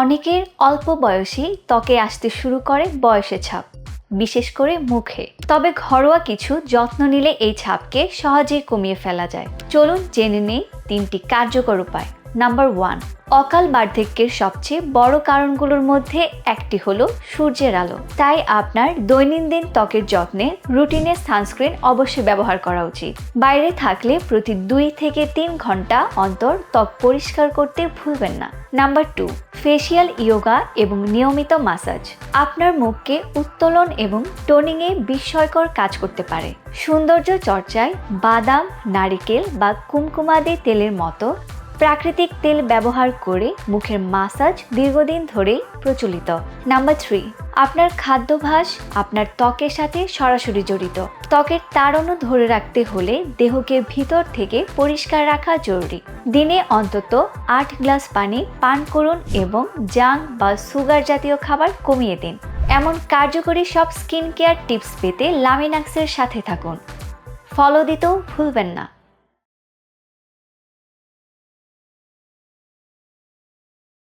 অনেকের অল্প বয়সী ত্বকে আসতে শুরু করে বয়সে ছাপ, বিশেষ করে মুখে। তবে ঘরোয়া কিছু যত্ন নিলে এই ছাপকে সহজেই কমিয়ে ফেলা যায়। চলুন জেনে নেই তিনটি কার্যকর উপায়। নাম্বার ওয়ান, অকাল বার্ধক্যের সবচেয়ে বড় কারণগুলোর মধ্যে একটি হলো সূর্যের আলো। তাই আপনার দৈনন্দিন ত্বকের যত্নে রুটিনে সানস্ক্রিন অবশ্যই ব্যবহার করা উচিত। বাইরে থাকলে প্রতি দুই থেকে তিন ঘণ্টা অন্তর ত্বক পরিষ্কার করতে ভুলবেন না। নাম্বার টু ফেসিয়াল ইয়োগা এবং নিয়মিত মাসাজ আপনার মুখকে উত্তোলন এবং টোনিংয়ে বিস্ময়কর কাজ করতে পারে। সৌন্দর্য চর্চায় বাদাম, নারিকেল বা কুমকুমাদি তেলের মতো প্রাকৃতিক তেল ব্যবহার করে মুখের মাসাজ দীর্ঘদিন ধরেই প্রচলিত। নাম্বার থ্রি আপনার খাদ্যাভ্যাস আপনার ত্বকের সাথে সরাসরি জড়িত। ত্বকের তাড়নও ধরে রাখতে হলে দেহকে ভিতর থেকে পরিষ্কার রাখা জরুরি। দিনে অন্তত আট গ্লাস পানি পান করুন এবং জাঙ্ক বা সুগার জাতীয় খাবার কমিয়ে দিন। এমন কার্যকরী সব স্কিন কেয়ার টিপস পেতে লামিনাক্সের সাথে থাকুন। ফলো দিতেও ভুলবেন না।